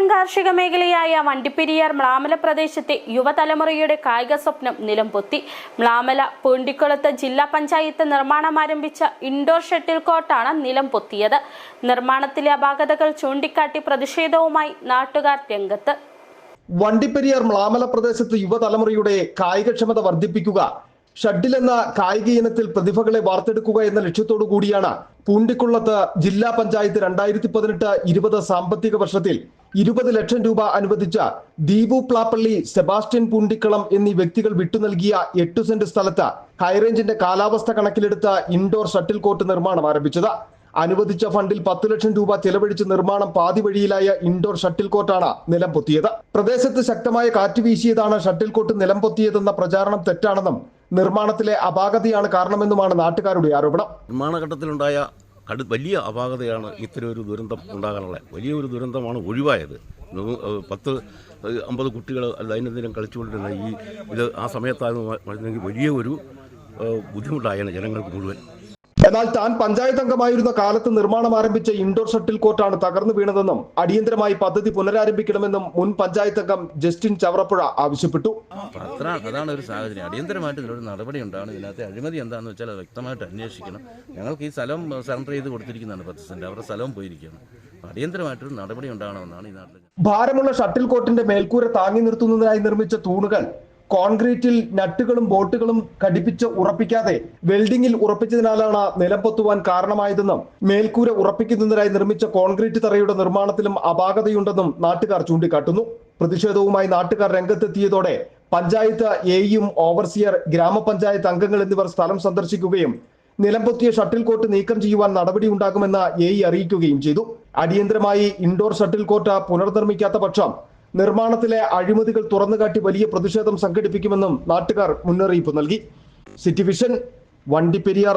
തോട്ടം കാർഷിക മേഖലയായ വണ്ടിപ്പെരിയാർ മ്ലാമല പ്രദേശത്തെ യുവതലമുറയുടെ കായിക സ്വപ്നം നിലംപൊത്തി. മ്ലാമല പൂണ്ടിക്കുളത്ത് ജില്ലാ പഞ്ചായത്ത് നിർമ്മാണം ആരംഭിച്ച ഇൻഡോർ ഷട്ടിൽ കോർട്ടാണ് നിലംപൊത്തിയത്. നിർമ്മാണത്തിലെ അപാകതകൾ ചൂണ്ടിക്കാട്ടി പ്രതിഷേധവുമായി നാട്ടുകാർ രംഗത്ത്. വണ്ടിപ്പെരിയാർ മ്ലാമല പ്രദേശത്ത് യുവതലമുറയുടെ കായികക്ഷമത വർദ്ധിപ്പിക്കുക ഷട്ടിൽ എന്ന കായിക ഇനത്തിൽ പ്രതിഭകളെ വാർത്തെടുക്കുക എന്ന ലക്ഷ്യത്തോടു കൂടിയാണ് പൂണ്ടിക്കുള്ളത്ത് ജില്ലാ പഞ്ചായത്ത് രണ്ടായിരത്തി പതിനെട്ട് ഇരുപത് സാമ്പത്തിക വർഷത്തിൽ ഇരുപത് ലക്ഷം രൂപ അനുവദിച്ച ദീപു പ്ലാപ്പള്ളി സെബാസ്റ്റ്യൻ പൂണ്ടിക്കളം എന്നീ വ്യക്തികൾ വിട്ടു നൽകിയ എട്ടു സെന്റ് സ്ഥലത്ത് ഹൈറേഞ്ചിന്റെ കാലാവസ്ഥ കണക്കിലെടുത്ത ഇൻഡോർ ഷട്ടിൽ കോർട്ട് നിർമ്മാണം ആരംഭിച്ചത്. അനുവദിച്ച ഫണ്ടിൽ പത്ത് ലക്ഷം രൂപ ചെലവഴിച്ച് നിർമ്മാണം പാതി വഴിയിലായ ഇൻഡോർ ഷട്ടിൽ കോർട്ടാണ് നിലം പൊത്തിയത് പ്രദേശത്ത് ശക്തമായ കാറ്റ് വീശിയതാണ് ഷട്ടിൽ കോർട്ട് നിലം പൊത്തിയതെന്ന പ്രചാരണം തെറ്റാണെന്നും നിർമ്മാണത്തിലെ അപാകതയാണ് കാരണമെന്നുമാണ് നാട്ടുകാരുടെ ആരോപണം. നിർമ്മാണഘട്ടത്തിലുണ്ടായ കടു വലിയ അപാകതയാണ് ഇത്തരം ഒരു ദുരന്തം ഉണ്ടാകാനുള്ളത്. വലിയൊരു ദുരന്തമാണ് ഒഴിവായത്. പത്ത് അമ്പത് കുട്ടികൾ ദൈനംദിനം കളിച്ചുകൊണ്ടിരുന്ന ഈ ഇത് ആ സമയത്തായിരുന്നു വലിയ ഒരു ബുദ്ധിമുട്ടായാണ് ജനങ്ങൾക്ക് മുഴുവൻ. എന്നാൽ താൻ പഞ്ചായത്ത് അംഗമായിരുന്ന കാലത്ത് നിർമ്മാണം ആരംഭിച്ച ഇൻഡോർ ഷട്ടിൽ കോർട്ടാണ് തകർന്നു വീണതെന്നും അടിയന്തരമായി പദ്ധതി പുനരാരംഭിക്കണമെന്നും മുൻ പഞ്ചായത്ത് അംഗം ജസ്റ്റിൻ ചവറപ്പുഴ ആവശ്യപ്പെട്ടു. അതാണ് ഒരു സാഹചര്യം. അടിയന്തരമായിട്ട് ഇതിലൊരു നടപടി ഉണ്ടാണ് ഇതിനകത്ത് അഴിമതി എന്താണെന്ന് വെച്ചാൽ വ്യക്തമായിട്ട് അന്വേഷിക്കണം. ഞങ്ങൾക്ക് ഈ സ്ഥലം സറണ്ടർ ചെയ്ത് കൊടുത്തിരിക്കുന്നതാണ് പത്ത് സെന്റ്. അവരുടെ സ്ഥലവും പോയിരിക്കുകയാണ്. അടിയന്തരമായിട്ടൊരു നടപടി ഉണ്ടാകണമെന്നാണ് ഈ നാട്ടിൽ ഭാരമുള്ള ഷട്ടിൽ കോർട്ടിന്റെ മേൽക്കൂര താങ്ങി നിർത്തുന്നതിനായി നിർമ്മിച്ച തൂണുകൾ കോൺക്രീറ്റിൽ നട്ടുകളും ബോട്ടുകളും ഘടിപ്പിച്ച് ഉറപ്പിക്കാതെ വെൽഡിംഗിൽ ഉറപ്പിച്ചതിനാലാണ് നിലംപൊത്തുവാൻ കാരണമായതെന്നും മേൽക്കൂര ഉറപ്പിക്കുന്നതിനായി നിർമ്മിച്ച കോൺക്രീറ്റ് തറയുടെ നിർമ്മാണത്തിലും അപാകതയുണ്ടെന്നും നാട്ടുകാർ ചൂണ്ടിക്കാട്ടുന്നു. പ്രതിഷേധവുമായി നാട്ടുകാർ രംഗത്തെത്തിയതോടെ പഞ്ചായത്ത് എയും ഓവർസിയർ ഗ്രാമപഞ്ചായത്ത് അംഗങ്ങൾ എന്നിവർ സ്ഥലം സന്ദർശിക്കുകയും നിലംപൊത്തിയ ഷട്ടിൽ കോർട്ട് നീക്കം ചെയ്യുവാൻ നടപടി ഉണ്ടാകുമെന്ന് എ അറിയിക്കുകയും ചെയ്തു. അടിയന്തരമായി ഇൻഡോർ ഷട്ടിൽ കോർട്ട് പുനർനിർമ്മിക്കാത്ത പക്ഷം നിർമ്മാണത്തിലെ അഴിമതികൾ തുറന്നുകാട്ടി വലിയ പ്രതിഷേധം സംഘടിപ്പിക്കുമെന്നും നാട്ടുകാർ മുന്നറിയിപ്പ് നൽകി. City vision Vandiperiyar